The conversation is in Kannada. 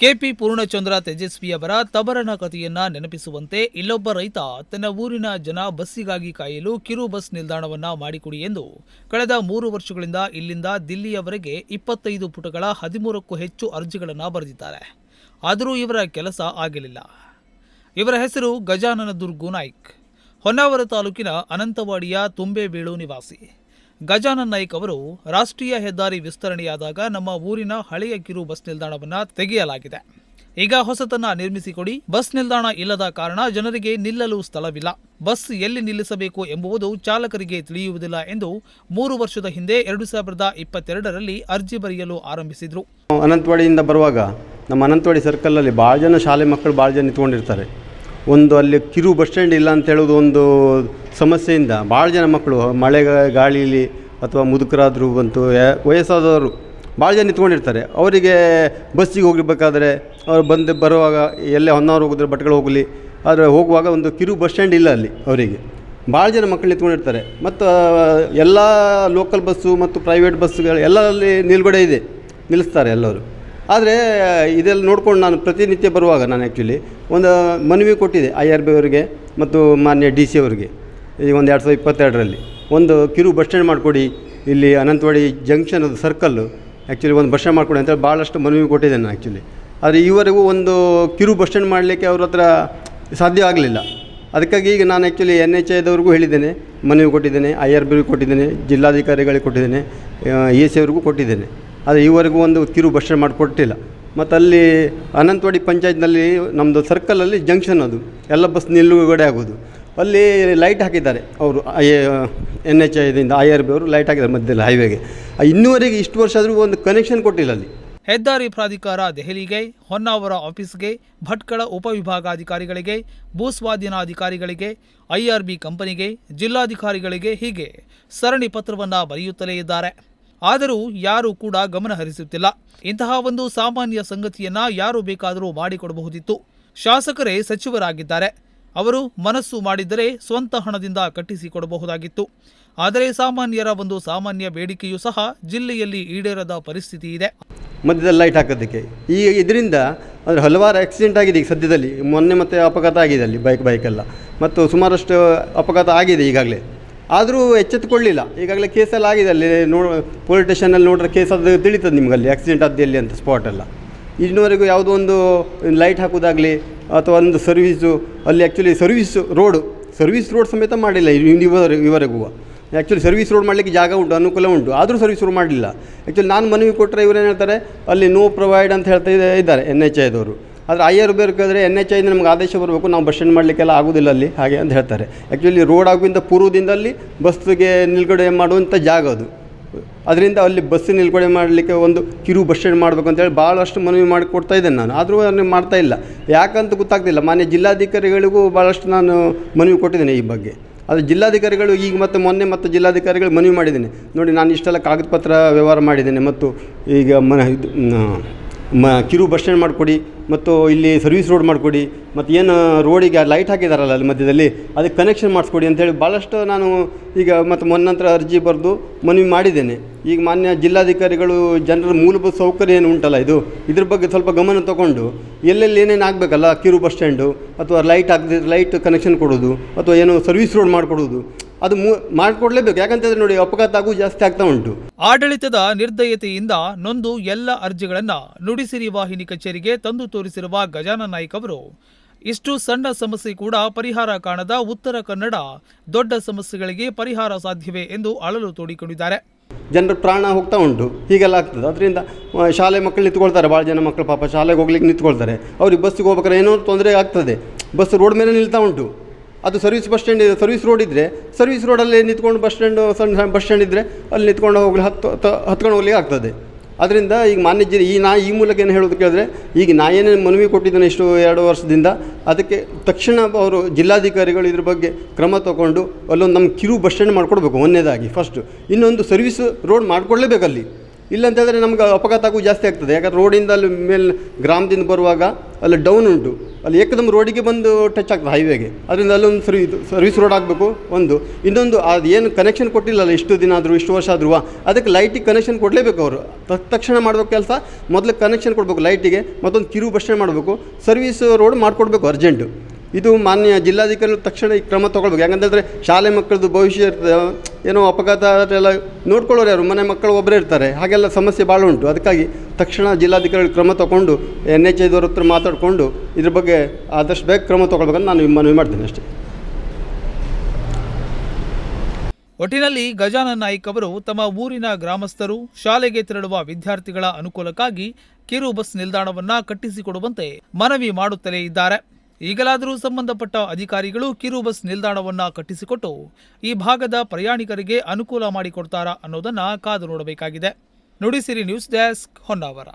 ಕೆಪಿ ಪೂರ್ಣಚಂದ್ರ ತೇಜಸ್ವಿಯವರ ತಬರನ ಕಥೆಯನ್ನ ನೆನಪಿಸುವಂತೆ ಇಲ್ಲೊಬ್ಬ ರೈತ ತನ್ನ ಊರಿನ ಜನ ಬಸ್ಸಿಗಾಗಿ ಕಾಯಲು ಕಿರು ಬಸ್ ನಿಲ್ದಾಣವನ್ನ ಮಾಡಿಕೊಡಿ ಎಂದು ಕಳೆದ ಮೂರು ವರ್ಷಗಳಿಂದ ಇಲ್ಲಿಂದ ದಿಲ್ಲಿಯವರೆಗೆ ಇಪ್ಪತ್ತೈದು ಪುಟಗಳ ಹದಿಮೂರಕ್ಕೂ ಹೆಚ್ಚು ಅರ್ಜಿಗಳನ್ನು ಬರೆದಿದ್ದಾರೆ. ಆದರೂ ಇವರ ಕೆಲಸ ಆಗಲಿಲ್ಲ ಇವರ ಹೆಸರು ಗಜಾನನ ದುರ್ಗು ನಾಯ್ಕ್. ಹೊನ್ನಾವರ ತಾಲೂಕಿನ ಅನಂತವಾಡಿಯ ತುಂಬೆಬೀಳು ನಿವಾಸಿ. ಗಜಾನನ್ ನಾಯ್ಕ್ ಅವರು ರಾಷ್ಟ್ರೀಯ ಹೆದ್ದಾರಿ ವಿಸ್ತರಣೆಯಾದಾಗ ನಮ್ಮ ಊರಿನ ಹಳೆಯ ಕಿರು ಬಸ್ ನಿಲ್ದಾಣವನ್ನು ತೆಗೆಯಲಾಗಿದೆ. ಈಗ ಹೊಸತನ್ನ ನಿರ್ಮಿಸಿಕೊಡಿ, ಬಸ್ ನಿಲ್ದಾಣ ಇಲ್ಲದ ಕಾರಣ ಜನರಿಗೆ ನಿಲ್ಲಲು ಸ್ಥಳವಿಲ್ಲ. ಬಸ್ ಎಲ್ಲಿ ನಿಲ್ಲಿಸಬೇಕು ಎಂಬುವುದು ಚಾಲಕರಿಗೆ ತಿಳಿಯುವುದಿಲ್ಲ ಎಂದು ಮೂರು ವರ್ಷದ ಹಿಂದೆ ಎರಡು ಸಾವಿರದ ಇಪ್ಪತ್ತೆರಡರಲ್ಲಿ ಅರ್ಜಿ ಬರೆಯಲು ಆರಂಭಿಸಿದರು. ಅನಂತವಾಡಿಯಿಂದ ಬರುವಾಗ ನಮ್ಮ ಅನಂತವಾಡಿ ಸರ್ಕಲಲ್ಲಿ ಭಾಳ ಜನ ಶಾಲೆ ಮಕ್ಕಳು ಭಾಳ ಜನ ನಿಂತ್ಕೊಂಡಿರ್ತಾರೆ. ಒಂದು ಅಲ್ಲಿ ಕಿರು ಬಸ್ ಸ್ಟ್ಯಾಂಡ್ ಇಲ್ಲ ಅಂತ ಹೇಳೋದು ಒಂದು ಸಮಸ್ಯೆಯಿಂದ ಭಾಳ ಜನ ಮಕ್ಕಳು, ಮಳೆ ಗಾಳಿಲಿ ಅಥವಾ ಮುದುಕರಾದರೂ ಬಂತು ವಯಸ್ಸಾದವರು ಭಾಳ ಜನ ನಿಂತ್ಕೊಂಡಿರ್ತಾರೆ. ಅವರಿಗೆ ಬಸ್ಸಿಗೆ ಹೋಗಿರ್ಬೇಕಾದ್ರೆ ಅವ್ರು ಬಂದು ಬರುವಾಗ ಎಲ್ಲೇ ಹೊನ್ನಾರು ಹೋಗಿದ್ರೆ ಭಟ್ಗಳು ಹೋಗಲಿ, ಆದರೆ ಹೋಗುವಾಗ ಒಂದು ಕಿರು ಬಸ್ ಸ್ಟ್ಯಾಂಡ್ ಇಲ್ಲ ಅಲ್ಲಿ ಅವರಿಗೆ. ಭಾಳ ಜನ ಮಕ್ಕಳು ನಿಂತ್ಕೊಂಡಿರ್ತಾರೆ. ಮತ್ತು ಎಲ್ಲ ಲೋಕಲ್ ಬಸ್ಸು ಮತ್ತು ಪ್ರೈವೇಟ್ ಬಸ್ಸುಗಳು ಎಲ್ಲರಲ್ಲಿ ನಿಲುಗಡೆ ಇದೆ, ನಿಲ್ಲಿಸ್ತಾರೆ ಎಲ್ಲರೂ. ಆದರೆ, ಇದೆಲ್ಲ ನೋಡ್ಕೊಂಡು ನಾನು ಪ್ರತಿನಿತ್ಯ ಬರುವಾಗ ನಾನು ಆ್ಯಕ್ಚುಲಿ ಒಂದು ಮನವಿ ಕೊಟ್ಟಿದ್ದೆ ಐ ಆರ್ ಬಿ ಅವರಿಗೆ ಮತ್ತು ಮಾನ್ಯ ಡಿ ಸಿ ಅವರಿಗೆ. ಈ ಒಂದು ಎರಡು ಸಾವಿರದ ಇಪ್ಪತ್ತೆರಡರಲ್ಲಿ. ಒಂದು ಕಿರು ಬಸ್ ಸ್ಟ್ಯಾಂಡ್ ಮಾಡಿಕೊಡಿ, ಇಲ್ಲಿ ಅನಂತವಾಡಿ ಜಂಕ್ಷನ್ ಅದು ಸರ್ಕಲ್ಲು ಆ್ಯಕ್ಚುಲಿ ಒಂದು ಬಸ್ ಸ್ಟ್ಯಾಂಡ್ ಮಾಡಿಕೊಡಿ ಅಂತೇಳಿ ಭಾಳಷ್ಟು ಮನವಿ ಕೊಟ್ಟಿದ್ದೇನೆ ನಾನು ಆ್ಯಕ್ಚುಲಿ ಆದರೆ ಈವರೆಗೂ ಒಂದು ಕಿರು ಬಸ್ ಸ್ಟ್ಯಾಂಡ್ ಮಾಡಲಿಕ್ಕೆ ಅವ್ರ ಹತ್ರ ಸಾಧ್ಯ ಆಗಲಿಲ್ಲ. ಅದಕ್ಕಾಗಿ ಈಗ ನಾನು ಆ್ಯಕ್ಚುಲಿ ಎನ್ ಎಚ್ ಐದವ್ರಿಗೂ ಹೇಳಿದ್ದೇನೆ, ಮನವಿ ಕೊಟ್ಟಿದ್ದೇನೆ ಐ ಆರ್ ಬಿಗೂ ಕೊಟ್ಟಿದ್ದೇನೆ, ಜಿಲ್ಲಾಧಿಕಾರಿಗಳಿಗೆ ಕೊಟ್ಟಿದ್ದೇನೆ ಎ ಸಿ ಅವ್ರಿಗೂ ಕೊಟ್ಟಿದ್ದೇನೆ. ಆದರೆ ಈವರೆಗೂ ಒಂದು ಕಿರು ಬಸ್ ಸ್ಟ್ಯಾಂಡ್ ಮಾಡಿಕೊಟ್ಟಿಲ್ಲ. ಮತ್ತು ಅಲ್ಲಿ ಅನಂತವಾಡಿ ಪಂಚಾಯತ್ನಲ್ಲಿ ನಮ್ಮದು ಸರ್ಕಲಲ್ಲಿ ಜಂಕ್ಷನ್ ಅದು. ಎಲ್ಲ ಬಸ್ ನಿಲ್ಲುಗಡೆ ಆಗೋದು. ಅಲ್ಲಿ ಲೈಟ್ ಹಾಕಿದ್ದಾರೆ ಅವರು ಎನ್ ಎಚ್ ಐದಿಂದ ಐ ಆರ್ ಬಿ ಅವರು ಲೈಟ್ ಹಾಕಿದ್ದಾರೆ ಮಧ್ಯದಲ್ಲಿ ಹೈವೇಗೆ ಇನ್ನೂವರೆಗೆ ಇಷ್ಟು ವರ್ಷ ಆದರೂ ಒಂದು ಕನೆಕ್ಷನ್ ಕೊಟ್ಟಿಲ್ಲ ಅಲ್ಲಿ. ಹೆದ್ದಾರಿ ಪ್ರಾಧಿಕಾರ ದೆಹಲಿಗೆ, ಹೊನ್ನಾವರ ಆಫೀಸ್ಗೆ ಭಟ್ಕಳ ಉಪವಿಭಾಗಾಧಿಕಾರಿಗಳಿಗೆ ಆರ್ ಐಆರ್ಬಿ ಕಂಪನಿಗೆ ಜಿಲ್ಲಾಧಿಕಾರಿಗಳಿಗೆ ಹೀಗೆ ಸರಣಿ ಪತ್ರವನ್ನು ಬರೆಯುತ್ತಲೇ ಇದ್ದಾರೆ. ಆದರೂ ಯಾರೂ ಕೂಡ ಗಮನ ಹರಿಸುತ್ತಿಲ್ಲ ಇಂತಹ ಒಂದು ಸಾಮಾನ್ಯ ಸಂಗತಿಯನ್ನ ಯಾರು ಬೇಕಾದರೂ ಮಾಡಿಕೊಡಬಹುದಿತ್ತು. ಶಾಸಕರೇ ಸಚಿವರಾಗಿದ್ದಾರೆ. ಅವರು ಮನಸ್ಸು ಮಾಡಿದ್ದರೆ ಸ್ವಂತ ಹಣದಿಂದ ಕಟ್ಟಿಸಿಕೊಡಬಹುದಾಗಿತ್ತು. ಆದರೆ ಸಾಮಾನ್ಯರ ಒಂದು ಸಾಮಾನ್ಯ ಬೇಡಿಕೆಯೂ ಸಹ ಜಿಲ್ಲೆಯಲ್ಲಿ ಈಡೇರದ ಪರಿಸ್ಥಿತಿ ಇದೆ. ಮಧ್ಯದಲ್ಲಿ ಲೈಟ್ ಹಾಕೋದಕ್ಕೆ. ಈ ಇದರಿಂದ ಅಂದರೆ ಹಲವಾರು ಆಕ್ಸಿಡೆಂಟ್ ಆಗಿದೆ ಈಗ ಸದ್ಯದಲ್ಲಿ. ಮೊನ್ನೆ ಮತ್ತೆ ಅಪಘಾತ ಆಗಿದೆ ಅಲ್ಲಿ ಬೈಕ್ ಬೈಕೆಲ್ಲ ಮತ್ತು ಸುಮಾರಷ್ಟು ಅಪಘಾತ ಆಗಿದೆ ಈಗಾಗಲೇ. ಆದರೂ ಎಚ್ಚೆತ್ತುಕೊಳ್ಳಿಲ್ಲ ಈಗಾಗಲೇ ಕೇಸಲ್ಲಿ ಆಗಿದೆ ಅಲ್ಲಿ ನೋ ಪೊಲೀಸ್ ಸ್ಟೇಷನಲ್ಲಿ ನೋಡಿದ್ರೆ ಕೇಸ್ ಅದು ತಿಳಿತದೆ ನಿಮ್ಗೆ ಅಲ್ಲಿ ಆಕ್ಸಿಡೆಂಟ್ ಆದ್ದು ಎಲ್ಲಿ ಅಂತ ಸ್ಪಾಟೆಲ್ಲ ಇನ್ನುವರೆಗೂ ಯಾವುದೋ ಒಂದು ಲೈಟ್ ಹಾಕೋದಾಗಲಿ ಅಥವಾ ಒಂದು ಸರ್ವೀಸು ಅಲ್ಲಿ actually service road service road ಸಮೇತ ಮಾಡಿಲ್ಲ ಇವರೆ ಇವರೆಗೂ ಆ್ಯಕ್ಚುಲಿ ಸರ್ವಿಸ್ ರೋಡ್ ಮಾಡಲಿಕ್ಕೆ ಜಾಗ ಉಂಟು, ಅನುಕೂಲ ಉಂಟು, ಆದರೂ ಸರ್ವಿಸ್ ರೋಡ್ ಮಾಡಲಿಲ್ಲ. ಆ್ಯಕ್ಚುಲಿ ನಾನು ಮನವಿ ಕೊಟ್ಟರೆ ಇವರೇನು ಹೇಳ್ತಾರೆ, ಅಲ್ಲಿ ನೋ ಪ್ರೊವೈಡ್ ಅಂತ ಹೇಳ್ತಾ ಇದ್ದಾರೆ ಎನ್ ಎಚ್ ಐದವರು ಆದರೆ ಐ ಆರ್ ಬೇಕಾದರೆ ಎನ್ ಎಚ್ ಐಯಿಂದ ನಮ್ಗೆ ಆದೇಶ ಬರಬೇಕು, ನಾವು ಬಸ್ ಸ್ಟ್ಯಾಂಡ್ ಮಾಡಲಿಕ್ಕೆಲ್ಲ ಆಗೋದಿಲ್ಲ ಅಲ್ಲಿ, ಹಾಗೆ ಅಂತ ಹೇಳ್ತಾರೆ. ಆ್ಯಕ್ಚುಲಿ ರೋಡ್ ಆಗುವಿಂದ ಪೂರ್ವದಿಂದ ಅಲ್ಲಿ ಬಸ್ಸಿಗೆ ನಿಲ್ಗಡೆ ಮಾಡುವಂಥ ಜಾಗ ಅದು. ಅದರಿಂದ ಅಲ್ಲಿ ಬಸ್ ನಿಲ್ಗಡೆ ಮಾಡಲಿಕ್ಕೆ ಒಂದು ಕಿರು ಬಸ್ ಸ್ಟ್ಯಾಂಡ್ ಮಾಡಬೇಕು ಅಂತೇಳಿ ಭಾಳಷ್ಟು ಮನವಿ ಮಾಡಿ ಕೊಡ್ತಾ ಇದ್ದೇನೆ ನಾನು. ಆದರೂ ಅದನ್ನು ಮಾಡ್ತಾ ಇಲ್ಲ. ಯಾಕಂತ ಗೊತ್ತಾಗ್ತಿಲ್ಲ. ಮಾನ್ಯ ಜಿಲ್ಲಾಧಿಕಾರಿಗಳಿಗೂ ಭಾಳಷ್ಟು ನಾನು ಮನವಿ ಕೊಟ್ಟಿದ್ದೇನೆ ಈ ಬಗ್ಗೆ. ಅದು ಜಿಲ್ಲಾಧಿಕಾರಿಗಳು ಈಗ ಮತ್ತೆ ಮೊನ್ನೆ ಮತ್ತು ಜಿಲ್ಲಾಧಿಕಾರಿಗಳು ಮನವಿ ಮಾಡಿದ್ದೀನಿ. ನೋಡಿ, ನಾನು ಇಷ್ಟೆಲ್ಲ ಕಾಗದ ಪತ್ರ ವ್ಯವಹಾರ ಮಾಡಿದ್ದೇನೆ ಮತ್ತು ಈಗ ಮನ ಇದು ಮ, ಕಿರು ಬಸ್ ಸ್ಟ್ಯಾಂಡ್ ಮಾಡಿಕೊಡಿ, ಮತ್ತು ಇಲ್ಲಿ ಸರ್ವಿಸ್ ರೋಡ್ ಮಾಡಿಕೊಡಿ, ಮತ್ತು ಏನು ರೋಡಿಗೆ ಲೈಟ್ ಹಾಕಿದಾರಲ್ಲ ಅಲ್ಲಿ ಮಧ್ಯದಲ್ಲಿ, ಅದಕ್ಕೆ ಕನೆಕ್ಷನ್ ಮಾಡಿಸ್ಕೊಡಿ ಅಂತೇಳಿ ಭಾಳಷ್ಟು ನಾನು ಈಗ ಮತ್ತು ಮೊನ್ನಂತರ ಅರ್ಜಿ ಬರೆದು ಮನವಿ ಮಾಡಿದ್ದೇನೆ. ಈಗ ಮಾನ್ಯ ಜಿಲ್ಲಾಧಿಕಾರಿಗಳು ಜನರ ಮೂಲಭೂತ ಸೌಕರ್ಯ ಏನು ಉಂಟಲ್ಲ ಇದು, ಇದ್ರ ಬಗ್ಗೆ ಸ್ವಲ್ಪ ಗಮನ ತಗೊಂಡು, ಎಲ್ಲೆಲ್ಲಿ ಏನೇನು ಆಗಬೇಕಲ್ಲ ಕಿರು ಬಸ್ ಸ್ಟ್ಯಾಂಡು, ಅಥವಾ ಲೈಟ್ ಹಾಕಿದ ಲೈಟ್ ಕನೆಕ್ಷನ್ ಕೊಡೋದು ಅಥವಾ ಏನು ಸರ್ವಿಸ್ ರೋಡ್ ಮಾಡಿಕೊಡೋದು ಅದು ಮಾಡಿಕೊಡ್ಲೇಬೇಕು. ಯಾಕಂತಂದರೆ ನೋಡಿ ಅಪಘಾತ ಜಾಸ್ತಿ ಆಗ್ತಾ ಉಂಟು. ಆಡಳಿತದ ನಿರ್ದಯತೆಯಿಂದ ನೊಂದು ಎಲ್ಲ ಅರ್ಜಿಗಳನ್ನ ನುಡಿಸಿರಿ ವಾಹಿನಿ ಕಚೇರಿಗೆ ತಂದು ತೋರಿಸಿರುವ ಗಜಾನ ನಾಯ್ಕ ಅವರು. ಇಷ್ಟು ಸಣ್ಣ ಸಮಸ್ಯೆ ಕೂಡ ಪರಿಹಾರ ಕಾಣದ ಉತ್ತರ ಕನ್ನಡ ದೊಡ್ಡ ಸಮಸ್ಯೆಗಳಿಗೆ ಪರಿಹಾರ ಸಾಧ್ಯವೇ ಎಂದು ಅಳಲು ತೋಡಿಕೊಂಡಿದ್ದಾರೆ. ಜನರ ಪ್ರಾಣ ಹೋಗ್ತಾ ಉಂಟು. ಹೀಗೆಲ್ಲ ಆಗ್ತದೆ. ಅದರಿಂದ ಶಾಲೆ ಮಕ್ಕಳು ನಿಂತ್ಕೊಳ್ತಾರೆ. ಭಾಳ ಜನ ಮಕ್ಕಳು ಪಾಪ ಶಾಲೆಗೆ ಹೋಗ್ಲಿಕ್ಕೆ ನಿಂತ್ಕೊಳ್ತಾರೆ. ಅವ್ರಿಗೆ ಬಸ್ಸಿಗೆ ಹೋಗ್ಬೇಕಾದ್ರೆ ಏನೋ ತೊಂದರೆ ಆಗ್ತದೆ. ಬಸ್ ರೋಡ್ ಮೇಲೆ ನಿಲ್ತಾ ಉಂಟು. ಅದು service bus stand service road ಇದ್ದರೆ ಸರ್ವಿಸ್ ರೋಡಲ್ಲಿ ನಿಂತ್ಕೊಂಡು ಬಸ್ ಸ್ಟ್ಯಾಂಡು, ಸಣ್ಣ ಬಸ್ ಸ್ಟ್ಯಾಂಡ್ ಇದ್ದರೆ ಅಲ್ಲಿ ನಿಂತ್ಕೊಂಡು ಹೋಗ್ಲಿ, ಹತ್ತು ಹತ್ಕೊಂಡು ಹೋಗ್ಲಿಕ್ಕೆ ಆಗ್ತದೆ. ಅದರಿಂದ ಈಗ ಮಾನ್ಯ ಜಿ ಈ ನಾ, ಈ ಮೂಲಕ ಏನು ಹೇಳೋದು ಕೇಳಿದ್ರೆ, ಈಗ ನಾ ಏನೇನು ಮನವಿ ಕೊಟ್ಟಿದ್ದೇನೆ ಇಷ್ಟು ಎರಡು ವರ್ಷದಿಂದ, ಅದಕ್ಕೆ ತಕ್ಷಣ ಅವರು ಜಿಲ್ಲಾಧಿಕಾರಿಗಳು ಇದ್ರ ಬಗ್ಗೆ ಕ್ರಮ ತಗೊಂಡು ಅಲ್ಲೊಂದು ನಮ್ಮ ಕಿರು ಬಸ್ ಸ್ಟ್ಯಾಂಡ್ ಮಾಡಿಕೊಡ್ಬೇಕು, ಒಂದೇದಾಗಿ ಫಸ್ಟು ಇನ್ನೊಂದು ಸರ್ವಿಸ್ ರೋಡ್ ಮಾಡಿಕೊಡ್ಲೇಬೇಕು ಅಲ್ಲಿ ಇಲ್ಲಂತಂದರೆ ನಮ್ಗೆ ಅಪಘಾತ ಜಾಸ್ತಿ ಆಗ್ತದೆ. ಯಾಕಂದ್ರೆ ರೋಡಿಂದ ಅಲ್ಲಿ ಮೇಲೆ, ಗ್ರಾಮದಿಂದ ಬರುವಾಗ ಅಲ್ಲಿ ಡೌನ್ ಉಂಟು. ಅಲ್ಲಿ ಏಕದಮ್ ರೋಡಿಗೆ ಬಂದು ಟಚ್ ಆಗ್ತದೆ ಹೈವೇಗೆ ಅದರಿಂದ ಅಲ್ಲೊಂದು ಸರ್ವಿ ಸರ್ವಿಸ್ ರೋಡ್ ಆಗಬೇಕು, ಒಂದು. ಇನ್ನೊಂದು, ಅದು ಏನು ಕನೆಕ್ಷನ್ ಕೊಟ್ಟಿಲ್ಲಲ್ಲ, ಇಷ್ಟು ದಿನ ಆದರೂ, ಇಷ್ಟು ವರ್ಷ ಆದರೂ ಅದಕ್ಕೆ ಲೈಟಿಗೆ ಕನೆಕ್ಷನ್ ಕೊಡಲೇಬೇಕು ಅವರು. ತಕ್ಷಣ ಮಾಡಬೇಕು ಕೆಲಸ, ಮೊದಲು ಕನೆಕ್ಷನ್ ಕೊಡಬೇಕು ಲೈಟಿಗೆ ಮತ್ತೊಂದು ಕಿರು ಬಸ್ ಸ್ಟ್ಯಾಂಡ್ ಮಾಡಬೇಕು. ಸರ್ವಿಸ್ ರೋಡ್ ಮಾಡಿಕೊಡ್ಬೇಕು ಅರ್ಜೆಂಟು ಇದು ಮಾನ್ಯ ಜಿಲ್ಲಾಧಿಕಾರಿಗಳು ತಕ್ಷಣ ಈ ಕ್ರಮ ತೊಗೊಳ್ಬೇಕು. ಯಾಕಂತಂದರೆ ಶಾಲೆ ಮಕ್ಕಳದ್ದು ಭವಿಷ್ಯ ಇರ್ತದೆ, ಏನೋ ಅಪಘಾತ ಎಲ್ಲ ನೋಡ್ಕೊಳ್ಳೋರು ಯಾರು? ಮನೆ ಮಕ್ಕಳು ಒಬ್ಬರೇ ಇರ್ತಾರೆ. ಹಾಗೆಲ್ಲ ಸಮಸ್ಯೆ ಭಾಳ ಉಂಟು. ಅದಕ್ಕಾಗಿ ತಕ್ಷಣ ಜಿಲ್ಲಾಧಿಕಾರಿಗಳು ಕ್ರಮ ತಗೊಂಡು ಎನ್ ಎಚ್ ಐದವ್ರ ಹತ್ರ ಮಾತಾಡಿಕೊಂಡು ಇದ್ರ ಬಗ್ಗೆ ಆದಷ್ಟು ಬೇಗ ಕ್ರಮ ತೊಗೊಳ್ಬೇಕಂತ ನಾನು ಮನವಿ ಮಾಡ್ತೀನಿ ಅಷ್ಟೇ. ಒಟ್ಟಿನಲ್ಲಿ ಗಜಾನನ್ ನಾಯ್ಕ್ ಅವರು ತಮ್ಮ ಊರಿನ ಗ್ರಾಮಸ್ಥರು ಶಾಲೆಗೆ ತೆರಳುವ ವಿದ್ಯಾರ್ಥಿಗಳ ಅನುಕೂಲಕ್ಕಾಗಿ ಕಿರು ಬಸ್ ನಿಲ್ದಾಣವನ್ನ ಕಟ್ಟಿಸಿಕೊಡುವಂತೆ ಮನವಿ ಮಾಡುತ್ತಲೇ ಇದ್ದಾರೆ. ಈಗಲಾದರೂ ಸಂಬಂಧಪಟ್ಟ ಅಧಿಕಾರಿಗಳು ಕಿರು ಬಸ್ ನಿಲ್ದಾಣವನ್ನು ಕಟ್ಟಿಸಿಕೊಟ್ಟು ಈ ಭಾಗದ ಪ್ರಯಾಣಿಕರಿಗೆ ಅನುಕೂಲ ಮಾಡಿಕೊಡ್ತಾರಾ ಅನ್ನೋದನ್ನು ಕಾದು ನೋಡಬೇಕಾಗಿದೆ. Nudisiri news desk Honnavar.